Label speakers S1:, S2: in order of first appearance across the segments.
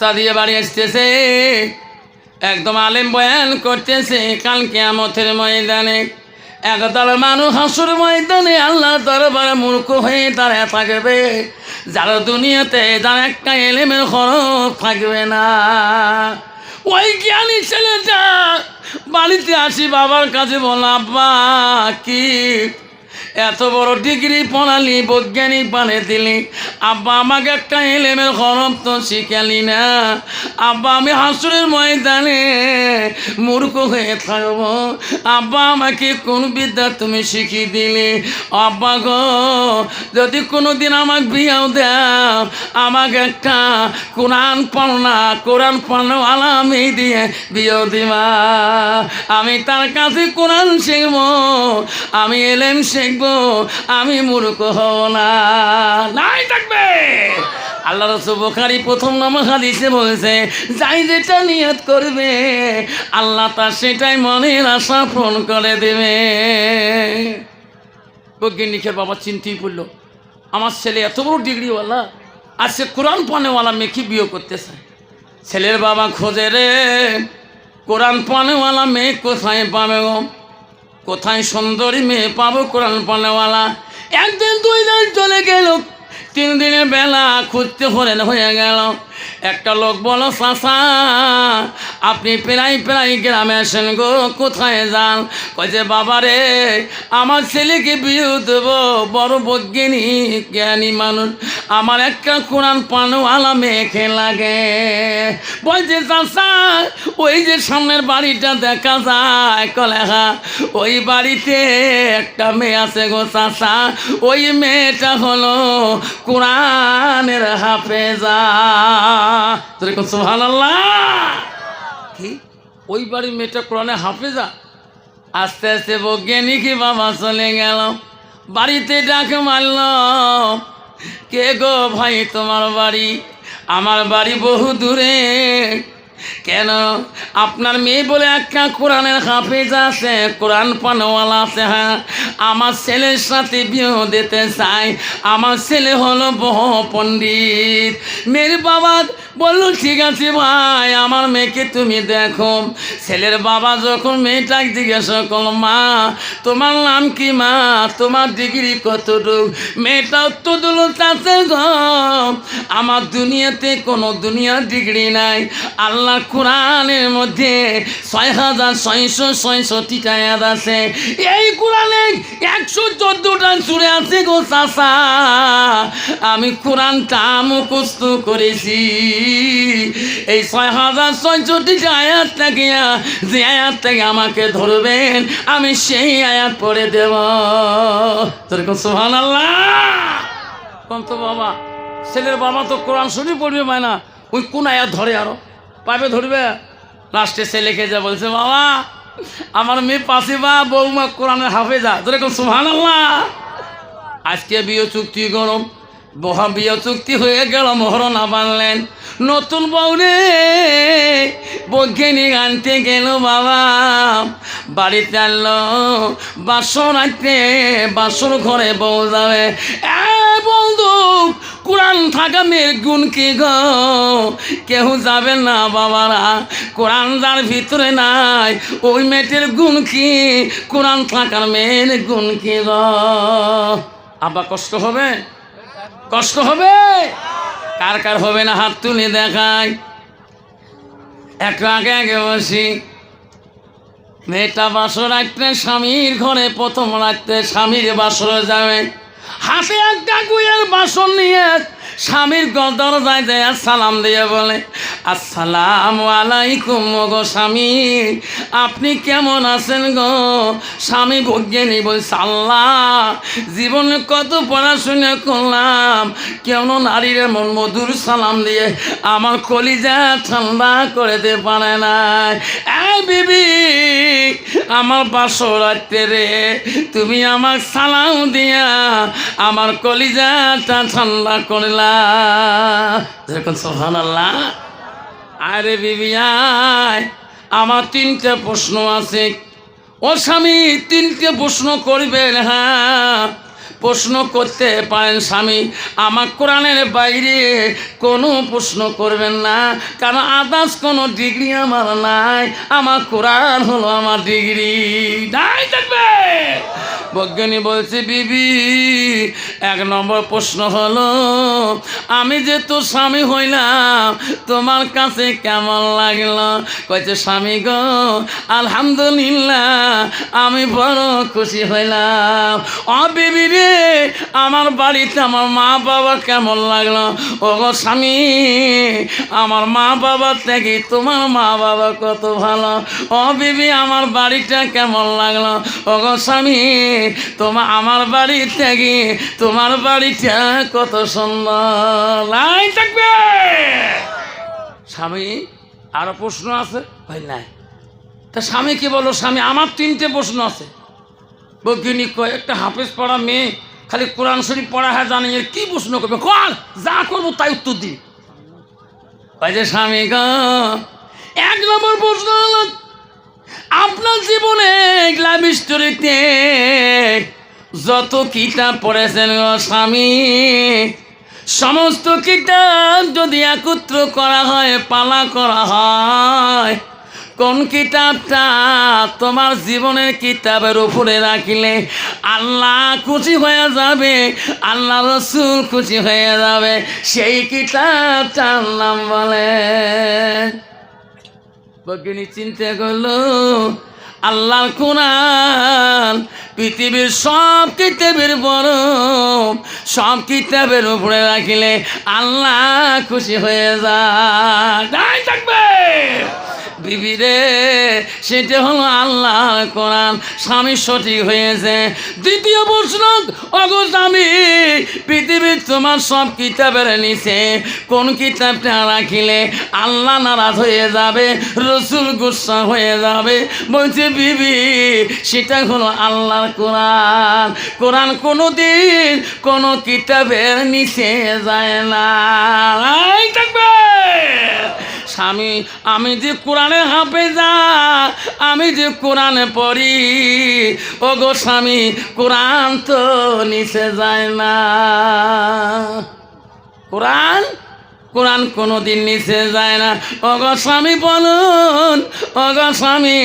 S1: রাস্তা দিয়ে বাড়ি আসতেছে। একদম আলেম বয়ান করতেছে কাল কেয়ামতের ময়দানে। একদল মানুষ হাসুর ময়দানে আল্লাহ দরবারে মূর্খ হয়ে দাঁড়ায় থাকবে। যারা দুনিয়াতে যার একটা এলেমের খরচ থাকবে না। ওই জ্ঞানী ছেলেটা বাড়িতে আসি বাবার কাছে বল আব্বা, কি এত বড় ডিগ্রি পড়ালি বৈজ্ঞানিক বানে দিলি। আব্বা, আমাকে একটা এলেমের হরম তো শিখালি না। আব্বা, আমি হাসুরের ময়দানে মূর্খ হয়ে থাকব। আব্বা আমাকে কোন বিদ্যা তুমি শিখিয়ে দিলে? আব্বা গো, যদি কোনো দিন আমাকে বিয়েও দাও, আমাকে একটা কোরআন পড়না কোরআন পড়নাওয়ালা আমি দিয়ে বিয়েও দিবা। আমি তার কাছে কোরআন শিখব, আমি এলেম শিখব, আমি মূর্খ হব না। নাই থাকবে। আল্লাহ রসুল বোখারি প্রথম নামা হাদিসে বলছে, যাই যেটা নিয়ত করবে আল্লাহ তার সেটাই মনের আশা পূরণ করে দেবে। বৈজ্ঞানিকের বাবা চিন্তেই পড়ল। আমার ছেলে এত বড় ডিগ্রিওয়ালা, আর সে কোরআন পানেওয়ালা মেয়েকে বিয়ে করতে চায় ছেলের বাবা খোঁজে রে, কোরআন পানেওয়ালা মেয়ে কোথায় পাবে গো? কোথায় সুন্দরী মেয়ে পাবো কোরআন পানেওয়ালা? একদিন দুই দিন চলে গেল, তিন দিনের বেলা খুঁজতে হরেন হয়ে গেল। একটা লোক বলো চাষা আপনি প্রায় প্রায় গ্রামে আসেন গো, কোথায় যান? কয়েছে বাবা রে, আমার ছেলেকে বিয়ে দেবো, বড় বৈজ্ঞানিক, জ্ঞানী মানুষ। আমার একটা কোরআন পানওয়ালা মেয়েকে লাগে। বলছে চাষা ওই যে সামনের বাড়িটা দেখা যায়, কলেহা। ওই বাড়িতে একটা মেয়ে আছে গো চাষা ওই মেয়েটা হলো কোরআনের হাফেজা। তোর আল্লাহ কি? ওই বাড়ির মেয়েটা কোরআনে হাফেজা। আস্তে আস্তে বৈজ্ঞানিক বাবা চলে গেল। বাড়িতে ডাকে মারল কে গো ভাই তোমার বাড়ি? আমার বাড়ি বহু দূরে। কেন? আপনার মেয়ে বলে একটা কোরআনের হাফেজ আছে, কোরআন পানওয়ালা আছে হ্যাঁ? আমার ছেলের সাথে বিয়ে দিতে চাই। আমার ছেলে হলো বহু পণ্ডিত। মেয়ের বাবা বলল, ঠিক আছে ভাই, আমার মেয়েকে তুমি দেখো। ছেলের বাবা যখন মেয়েটাকে জিজ্ঞাসা করল, মা, তোমার নাম কি মা? তোমার ডিগ্রি কতটুক? মেয়েটা উত্তর দিল গো, আমার দুনিয়াতে কোনো দুনিয়ার ডিগ্রি নাই। আল্লাহ কোরআনের মধ্যে ছয় হাজার ছয়শো ছয়ষট্টিটা আয়াত আছে। এই কোরআনে একশো চোদ্দোটা জুড়ে আছে গো চাষা আমি কোরআনটা মুখস্থ করেছি। এই ছয় হাজার ছয়ষট্টিটা আয়াত থেকে, যে আয়াত থেকে আমাকে ধরবেন, আমি সেই আয়াত পড়ে দেব। তোর সোহান আল্লাহ কোন তো বাবা, ছেলের বাবা তো কোরআন শরীফ পড়বে পায় না ওই কোন আয়াত ধরে আরও? পাবে ধরবে? লাস্টে ছেলেকে যা বলছে, বাবা, আমার মেয়ে পাশে বা বৌমা কোরআনের হাফেজা। তোর এখন সুহান আল্লাহ আজকে বিয়ে চুক্তি গরম। বহা চুক্তি হয়ে গেল, মহরণা বানলেন নতুন বউরে বৈজ্ঞানিক আনতে গেল বাবা। বাড়িতে আনলো বাসন আনতে বাসন ঘরে বউ যাবে। এ বন্ধু, কোরআন থাকা মেয়ের গুণ কি গো? কেউ যাবে না বাবারা? কোরআন যার ভিতরে নাই, ওই মেয়েটির গুণ কি? কোরআন থাকার মেয়ের গুণ কি গো? আবার কষ্ট হবে? কষ্ট হবে? কার কার হবে না হাত তুলে দেখায় একটু আগে আগে বসি। মেয়েটা বাসর রাখতে স্বামীর ঘরে, প্রথম রাখতে স্বামীর বাসরে যাবে। হাতে একটা গুয়ের বাসন নিয়ে স্বামীর দরজায় যায় যায় সালাম দিয়ে বলে, আসসালাম আলাইকুম গো স্বামী, আপনি কেমন আছেন গো? স্বামী বৈজ্ঞানী বলছে আল্লাহ জীবনে কত পড়াশোনা করলাম কেমন নারীর এমন মধুর সালাম দিয়ে আমার কলিজা ঠান্ডা করে দিতে পারে না বিবি, আমার বাসর রাখতে রে, তুমি আমার সালাম দিয়া আমার কলিজাটা ঠান্ডা করলা। সোহান আল্লাহ আরে বিবি, আয়। আমার তিনটে প্রশ্ন আছে। ও স্বামী, তিনটে প্রশ্ন করবেন হ্যাঁ? প্রশ্ন করতে পারেন স্বামী, আমার কোরআনের বাইরে কোনো প্রশ্ন করবেন না, কারণ আদার্স কোনো ডিগ্রি আমার নাই, আমার কোরআন হলো আমার ডিগ্রি। নাই থাকবে। বৈজ্ঞানী বলছে, বিবি, এক নম্বর প্রশ্ন হলো, আমি যে তোর স্বামী হইলাম, তোমার কাছে কেমন লাগল? কয়েছে স্বামী গো, আলহামদুলিল্লাহ, আমি বড় খুশি হইলাম। অ বিবি রে, আমার বাড়িতে আমার মা বাবা কেমন লাগল? ও গো স্বামী, আমার মা বাবার থেকে তোমার মা বাবা কত ভালো। ও বিবি, আমার বাড়িটা কেমন লাগল? ও গো স্বামী তোমার আমার বাড়ি থেকে তোমার বাড়িটা কত সুন্দর। লাই থাকবে! স্বামী, আরও প্রশ্ন আছে? ভাই, নাই। তা স্বামী কি বলো? স্বামী, আমার তিনটে প্রশ্ন আছে। বৈজ্ঞানিক কয়, একটা হাফেজ পড়া মেয়ে, খালি কোরআন শরীফ পড়া হ্যাঁ জানি এর কি প্রশ্ন করবে? কর, যা করব তাই উত্তর দিন ওই যে স্বামী গো, এক নম্বর প্রশ্ন হলো আপনার জীবনে লাভ স্টোরিতে যত কিতাব পড়েছেন স্বামী, সমস্ত কিতাব যদি একত্র করা হয়, পালা করা হয়, কোন কিতাবটা তোমার জীবনের কিতাবের উপরে রাখিলে আল্লাহ খুশি হয়ে যাবে, আল্লাহ রসুল খুশি হয়ে যাবে, সেই কিতাবটার নাম বলে। বগিনী চিন্তা করল আল্লাহ কোরআন পৃথিবীর সব কিতাবের বড় সব কিতাবের উপরে রাখিলে আল্লাহ খুশি হয়ে যায়। থাকবে! বিবি রে, সেটা হলো আল্লাহ কোরআন। স্বামী সঠিক হয়েছে। দ্বিতীয় প্রশ্ন অগো স্বামী, পৃথিবীর তোমার সব কিতাবের নিচে কোন কিতাবটা রাখিলে আল্লাহ নারাজ হয়ে যাবে, রসুল গুসা হয়ে যাবে? বলছে, বিবি, সেটা হলো আল্লাহর কোরআন। কোরআন কোনো দিন কোনো কিতাবের নিচে যায় না। থাকবে! স্বামী, আমি যে কোরআনে হাঁপে যা আমি যে কোরআনে পড়ি ও গো স্বামী, কোরআন তো নিচে যায় না। কোরআন কোরআন কোনো দিন নিচে যায় না। অগ স্বামী বলুন অগ স্বামী,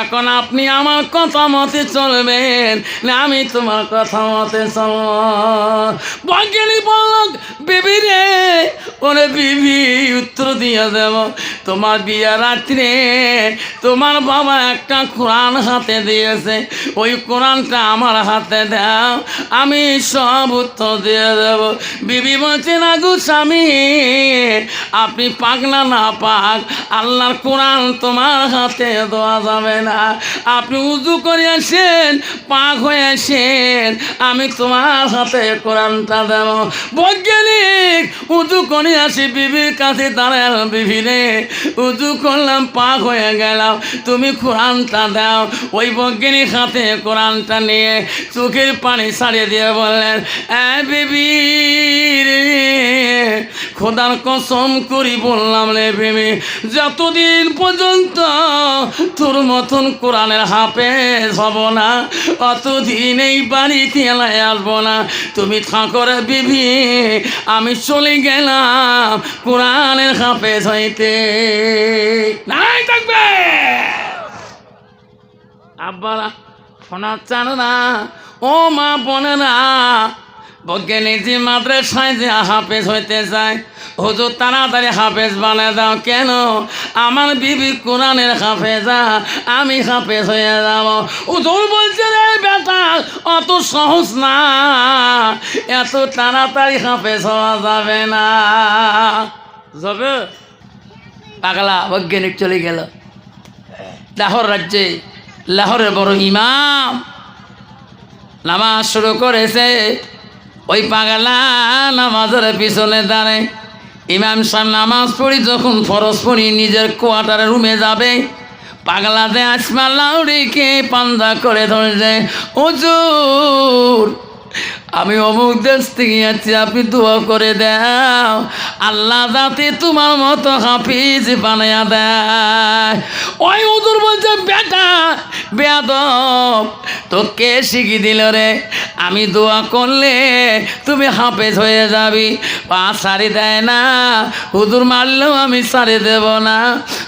S1: এখন আপনি আমার কথা মতে চলবেন, না আমি তোমার কথা মতে চলব। বৈজ্ঞানিক বলক, বিবি রে, ওরে বিবি, উত্তর দিয়ে দেব। তোমার বিয়ে রাত্রে তোমার বাবা একটা কোরআন হাতে দিয়েছে। ওই কোরআনটা আমার হাতে দাও, আমি সব উত্তর দিয়ে দেব। বিবি বলছে, না স্বামী আপনি পাক না না পাক, আল্লাহর কোরআন তোমার হাতে দেওয়া যাবে না। আপনি উজু করে আসেন, পাক হয়ে আসেন, আমি তোমার হাতে কোরআনটা দেব। বৈজ্ঞানিক উজু করে আসি বিবির কাছে, দাঁড়াল বিবিরে। উজু করলাম, পাক হয়ে গেলাম, তুমি কোরআনটা দাও। ওই বৈজ্ঞানিক হাতে কোরআনটা নিয়ে চোখের পানি ছাড়িয়ে দিয়ে বললেন, এ বিবি খোদার কসম করি বললাম রে ভেবে যতদিন পর্যন্ত তোর মতন কোরআনের হাফেজ হব না অতদিন এই বাড়িতে এলায় আসব না। তুমি থাকো রে বিবি আমি চলে গেলাম কোরআনের হাফেজ হইতে। নাই থাকবে! আব্বারা চান না ও মা বোনেরা বৈজ্ঞানিক যে মাদ্রাসায় যে হাফেজ হইতে চায় হুজুর তাড়াতাড়ি হাফেজ বানিয়ে দাও। কেন? আমার বিবি কোরআনের হাফেজা, আমি হাফেজ হয়ে যাব। হুজুর বলছে, রে বেটা, অত সহজ না। এত তাড়াতাড়ি হাফেজ হওয়া যাবে না। যাবে পাগলা বৈজ্ঞানিক চলে গেল। লাহোর রাজ্যে, লাহোরের বড় ইমাম নামাজ শুরু করেছে। ওই পাগলা নামাজের পিছনে দাঁড়ায়। ইমাম সাহেব নামাজ পড়ি, যখন ফরজ পড়ি, নিজের কোয়ার্টারে রুমে যাবে। পাগলাতে আসমা লাউরিকে পান্দা করে ধরেছে, হুজুর আমি অমুক দেশ থেকে আছি আপনি দোয়া করে দাও আল্লাহ যাতে তোমার মতো হাফিজ বানায়া দেয়। ওই হুজুর বলছে, বেটা, বেয়াদব তো কে শিখি দিল রে। আমি দোয়া করলে তুমি হাফেজ হয়ে যাবি। পা সারি দেয় না। হুজুর মারলেও আমি সারি দেব না।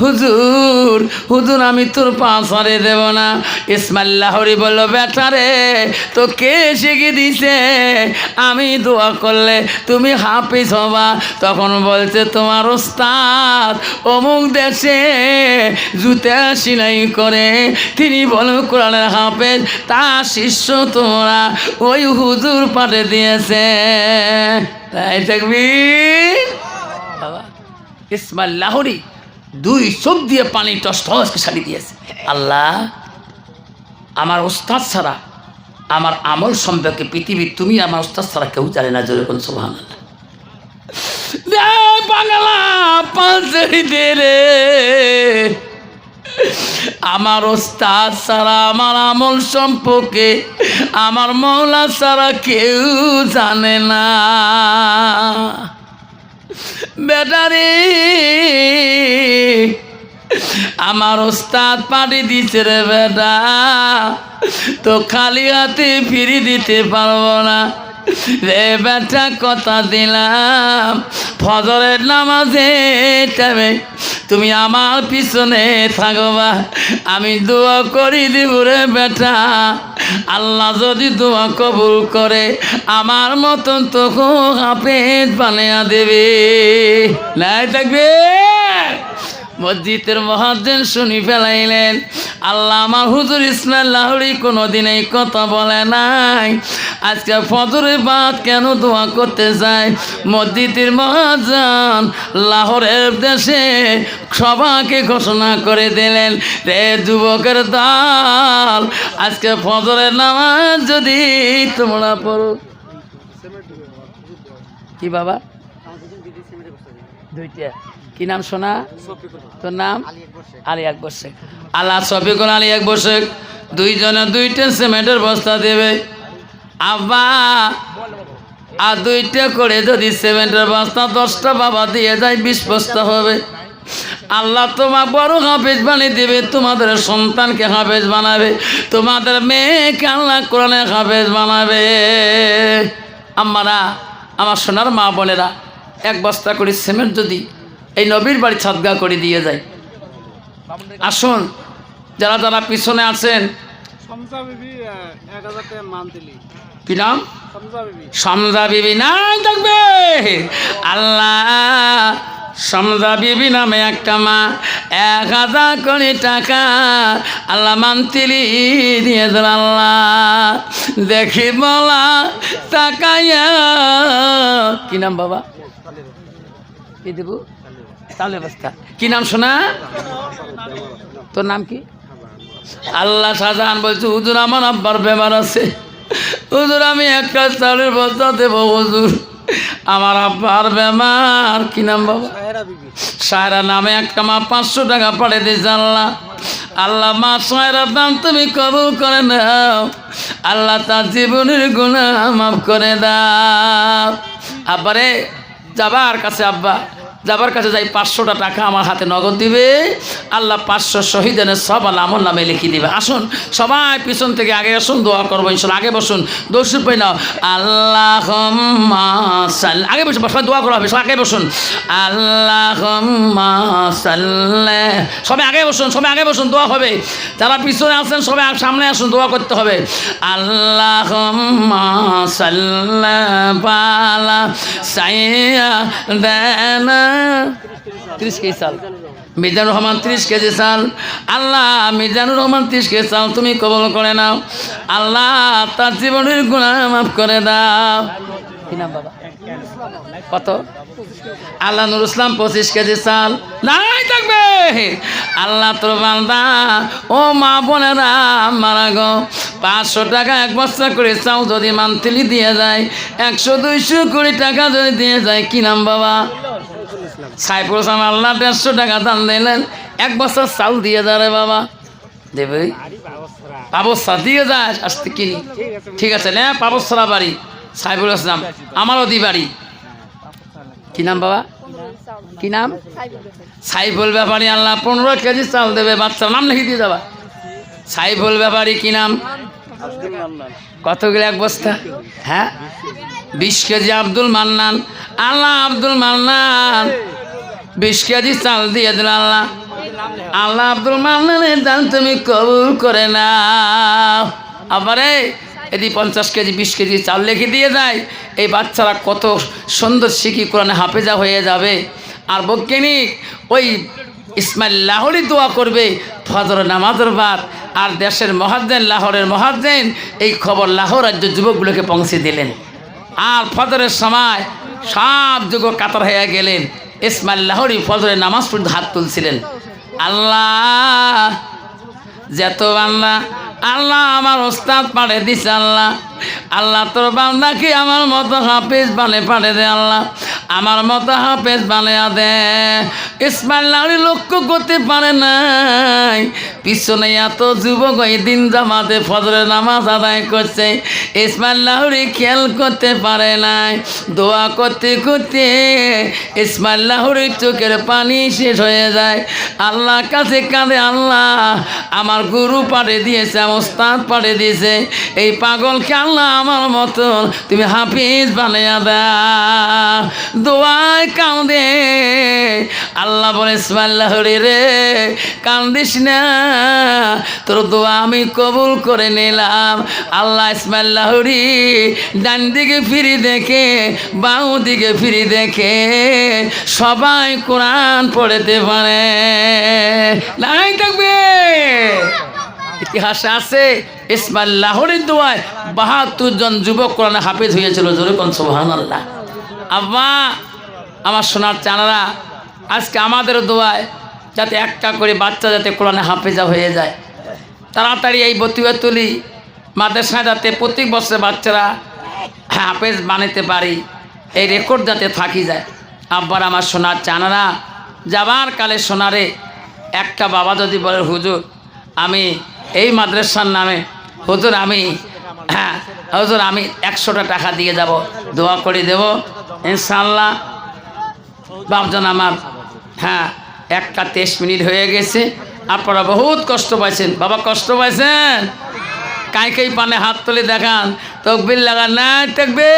S1: হুজুর হুজুর, আমি তোর পা সারি দেব না। ইসমাল্লাহরি বলল, বেটা রে তো কে শিখে দিছে, আমি দোয়া করলে তুমি হাফিজ হবা। তখন বলছে, তোমার ওস্তাদ অমুক দেশে জুতা সিলাই করে। তিনি বলো, কোরআনের হাফেজ, তার শিষ্য তোমরা ওই হুজুর পাঠে দিয়েছে। তাই থাকবি বাবা ইসমাইল লাহরি দুই চোখ দিয়ে পানি টস টসকে সারি দিয়েছে। আল্লাহ, আমার ওস্তাদ ছাড়া আমার আমল সম্পর্কে পৃথিবী তুমি আমার ওস্তাদ ছাড়া কেউ জানে না যেরকম সোহান বাংলা রে আমার ওস্তাদ ছাড়া আমার আমল সম্পর্কে আমার মৌলা ছাড়া কেউ জানে না। বেটারে আমার ওস্তাদ পাটি দিচ্ছে রে বেটা। তো খালি হাতে ফিরি দিতে পারব না। রে বেটা, কথা দিলাম। ফজরের নামাজে টাইমে তুমি আমার পিছনে থাকবা। আমি দোয়া করি দিব রে বেটা। আল্লাহ যদি দোয়া কবুল করে, আমার মতন তো হাফেজ বানিয়ে দেবে। নাই থাকবে। মসজিদের মহাজন শুনি ফেলাইলেন। আল্লাহ আমার হুজুর ইসলাম লাহরি কোনো দিন এই কথা বলে নাই। আজকে ফজরের বাদ কেন দোয়া করতে যায়? মসজিদের মহাজন লাহোরের দেশে সবাকে ঘোষণা করে দিলেন, রে যুবকের দল, আজকে ফজরের নামাজ যদি তোমরা পড়ো। কি বাবা? দুইটা। কি নাম শোনা তোর নাম? আলী আকবর শেখ। আল্লাহ শফিকুল আলী আকবর শেখ। দুইজনে দুইটা সিমেন্টের বস্তা দেবে। আব্বা, আর দুইটা করে যদি সিমেন্টের বস্তা দশটা বাবা দিয়ে যায়, বিশ বস্তা হবে। আল্লাহ তোমার বড় হাফেজ বানিয়ে দেবে, তোমাদের সন্তানকে হাফেজ বানাবে, তোমাদের মেয়েকে আল্লাহ কোরআনে হাফেজ বানাবে। আমারা আমার সোনার মা বোনেরা এক বস্তা করে সিমেন্ট যদি এই নবীর বাড়ি ছাদগা করে দিয়ে যায়। আসুন যারা যারা পিছনে আছেন। কি নাম?
S2: সমজা বিবি।
S1: সমজা বিবি নাই থাকবে। আল্লাহ সমজা বিবি নামে একটা মা। এক হাজার কোটি টাকা আল্লাহ মান্তিলি দিয়ে দেন আল্লাহ। দেখি বলা টাকাইয়া কি নাম বাবা? কি দেবো? তাহলে অবস্থা কি নাম শোনা? তোর নাম কি? আল্লাহ শাহজাহান বলছে হুজুর আমার আব্বার বেমার আছে। হুজুর আমি একটা চালের বস্তা দেবো হুজুর। আমার আব্বার বেমার কি নাম বাবা? সায়রা নামে একটা মা পাঁচশো টাকা পাড়ে দিয়েছে আল্লাহ। আল্লাহ মা সায়রার দাম তুমি কবুল করে নাও। আল্লাহ তার জীবনের গুণা মাফ করে দাও। আব্বারে যাবার কাছে আব্বা। যাবার কাছে যাই পাঁচশোটা টাকা আমার হাতে নগদ দিবে, আল্লাহ পাঁচশো শহীদের সব আল্লাহ আমার নামে লিখে দিবে। আসুন, সবাই পিছন থেকে আগে আসুন, দোয়া করব ইনশাল আগে বসুন দর্শক পাই নাও। আল্লাহ আগে বসুন, সবাই দোয়া করা হবে, সবাই আগে বসুন। আল্লাহ সবাই আগে বসুন, সবাই আগে বসুন, দোয়া হবে। যারা পিছনে আসেন সবাই সামনে আসুন, দোয়া করতে হবে। আল্লাহ পালা সাইয়া দেনা ত্রিশ কেজি চাল। মিজানুর রহমান ত্রিশ কেজি চাল। আল্লাহ মিজানুর রহমান ত্রিশ কেজি চাল তুমি কবল করে নাও। আল্লাহ তার জীবনের গুণা মাফ করে দাও। কত? আল্লাহ নুর ইসলাম পঁচিশ কেজি চাল। নাই থাকবে। আল্লাহ তোর বান্দা, ও মা বোনেরা মারা গো। পাঁচশো টাকা এক বস্তা করে চাও যদি মান্থলি দিয়ে যায়, একশো দুইশো কুড়ি টাকা যদি দিয়ে যায়, কি নাম বাবা? সাইফুল ইসলাম আল্লাহ দেড়শো টাকা দান দিলেন। এক বছর চাল দিয়ে যারে বাবা। দেবে? পাবসা দিয়ে যাস আসতে কিনি। ঠিক আছে, না পাবসরা বাড়ি। সাইবুল ইসলাম আমারও দি বাড়ি। কি নাম বাবা? কি নাম? সাইফুল ব্যাপারী আল্লাহ পনেরো কেজি চাল দেবে বাচ্চার। নাম লিখে দিয়ে যাবা। সাইফুল ব্যাপারী কি নাম? কতগুলো এক বস্তা? হ্যাঁ? বিশ কেজি আব্দুল মান্নান। আল্লাহ আব্দুল মান্নান। বিশ কেজি চাল দিয়ে দিল আল্লাহ। আল্লাহ আব্দুল মান্নানের দান তুমি কবুল করে নাও। আবারে এদি পঞ্চাশ কেজি, বিশ কেজি চাল লিখে দিয়ে যায়। এই বাচ্চারা কত সুন্দর শিখি কোরআনে হাফেজা হয়ে যাবে। আর বৈজ্ঞানিক ওই ইসমাইল লাহোরই দোয়া করবে, ফজর নামাজের বাদ আর দেশের মহাদ্দেন লাহোরের মহাদ্দেন এই খবর লাহোর রাজ্য যুবকগুলোকে পৌঁছে দিলেন। আর ফজরের সময় সব যুগ কাতার হয়ে গেলেন। ইসমাইল লাহরি নামাজ পড়তে হাত তুলছিলেন। আল্লাহ, যেত বান্দা, আল্লাহ আমার ওস্তাদ পাড়ে দিস আল্লাহ। আল্লাহ তোর বান্দাকে আমার মতো হাফেজ বানে পাড়ে দে, আল্লাহ। আমার মতো হাফেজ বানে দে। ইসমাইল লক্ষ্য করতে পারে নাই পিছনে এত যুবক ওই দিন জামাতে ফজরের নামাজ আদায় করছে। ইসমাইল লাউরি খেয়াল করতে পারে নাই, দোয়া করতে করতে ইসমাইল লাহুরির চোখের পানি শেষ হয়ে যায়। আল্লাহ কাছে কাঁদে, আল্লাহ, আমার গুরু পাড়ে দিয়েছে, আমার ওস্তাদ পাড়ে দিয়েছে। এই পাগলকে আল্লাহ আমার মতন তুমি হাফিজ বানিয়ে দা দোয়ায় কাঁদে। আল্লাহ বলে ইসমাইল্লাহ রে, কান্দিস না। তোর দোয়া আমি কবুল করে নিলাম। আল্লাহ ইসমাইল্লাহরি ডান দিকে ফিরি দেখে বাউ দিকে ফিরি দেখে, সবাই কোরআন পড়তে পারে। নাই থাকবে ইতিহাসে আছে, ইসমাইল লাহোরের দোয়ায় বাহাত্তর জন যুবক কোরআনে হাফিজ হয়েছিল, জোরে কোন সোহান আল্লাহ আব্বা, আমার সোনার চানারা, আজকে আমাদের দোয়ায় যাতে একটা করে বাচ্চা যাতে কোরআনে হাফেজা হয়ে যায়। তাড়াতাড়ি এই বতুয়া তুলি, মাদ্রাসায় যাতে প্রত্যেক বছর বাচ্চারা হাফেজ বানাতে পারি, এই রেকর্ড যাতে থাকি যায়। আব্বার আমার সোনার চানারা যাবার কালে সোনারে একটা বাবা যদি বলে, হুজুর, আমি এই মাদ্রাসার নামে, হুজুর আমি হ্যাঁ হুজুর আমি একশোটা টাকা দিয়ে যাব, দোয়া করে দেব ইনশাল্লাহ বাপজন আমার হ্যাঁ একটা তেইশ মিনিট হয়ে গেছে। আপনারা বহুত কষ্ট পাইছেন। বাবা, কষ্ট পাইছেন? কাই কাই পানে হাত তুলে দেখান। তকবির লাগান। না থাকবে